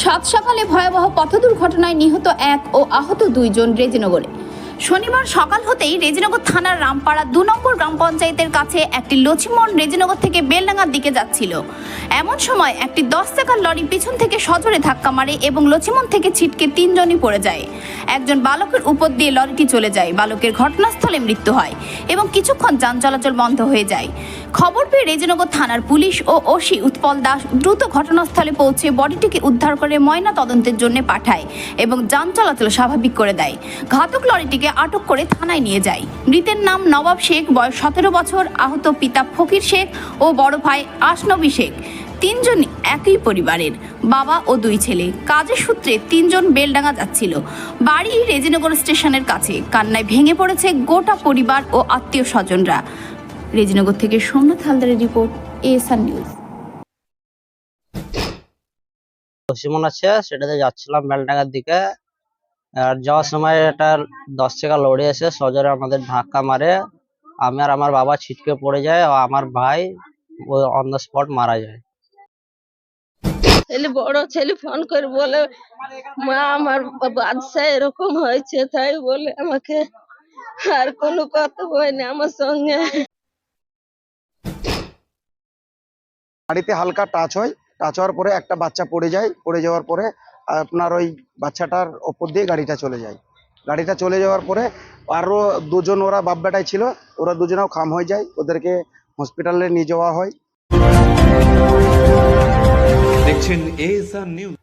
সাত সকালে ভয়াবহ পথ দুর্ঘটনায় নিহত এক ও আহত দুইজন রেজিনগরে। শনিবার সকাল হতেই রেজিনগর থানার রামপাড়া দু নম্বর গ্রাম পঞ্চায়েতের কাছে একটি লছিমন রেজিনগর থেকে বেলডাঙ্গার দিকে যাচ্ছিল। এমন সময় একটি দশ চাকার লরি পিছন থেকে সজোরে ধাক্কা মারে এবং লছিমন থেকে ছিটকে তিনজনই পড়ে যায়। একজন বালকের উপর দিয়ে লরিটি চলে যায়। বালকের ঘটনাস্থলে মৃত্যু হয় এবং কিছুক্ষণ যান চলাচল বন্ধ হয়ে যায়। খবর পেয়ে রেজনগর থানার পুলিশ ও ওসি উৎপল দাস দ্রুত ঘটনাস্থলে পৌঁছে বডিটিকে উদ্ধার করে ময়না তদন্তের জন্য পাঠায় এবং যান চলাচল স্বাভাবিক করে দেয়। ঘাতক লরিটিকে আটক করে থানায় নিয়ে যায়। মৃতের নাম নবাব শেখ, বয়স সতেরো বছর, আহত পিতা ফকির শেখ ও বড় ভাই আশনবী শেখ। তিনজনই একই পরিবারের, বাবা ও দুই ছেলে। কাজের সূত্রে তিনজন বেলডাঙ্গা যাচ্ছিল। বাড়ি রেজিনগর স্টেশনের কাছে। কান্নায় ভেঙে পড়েছে গোটা পরিবার ও আত্মীয় স্বজনরা। রেজিনগর থেকে সোমনাথ হালদারের রিপোর্ট এএসআর নিউজ। পশ্চিমবঙ্গ আছে সেটাতে যাচ্ছিলাম বেলডাঙ্গার দিকে। আর যাওয়ার সময় একটা দশ টাকা লড়ে এসে সজোরে আমাদের ধাক্কা মারে। আমি আর আমার বাবা ছিটকে পড়ে যায় আর আমার ভাই অন দ্য স্পট মারা যায়। ছেলে বড় ছেলে ফোন করে বলে মা আমার বাদশা এরকম হয়েছে তাই বলে আমাকে আর কোনো কথা হয়নি আমার সঙ্গে। গাড়িতে হালকা টাচ হয় টাচ হওয়ার পরে একটা বাচ্চা পড়ে যায়, পড়ে যাওয়ার পরে আপনার ওই বাচ্চাটার ওপর দিয়ে গাড়িটা চলে যায়। গাড়িটা চলে যাওয়ার পরে আরও দুজন ওরা বাপ বেটায় ছিল, ওরা দুজনেও খাম হয়ে যায়, ওদেরকে হসপিটালে নিয়ে যাওয়া হয়। দেখছেন নিউজ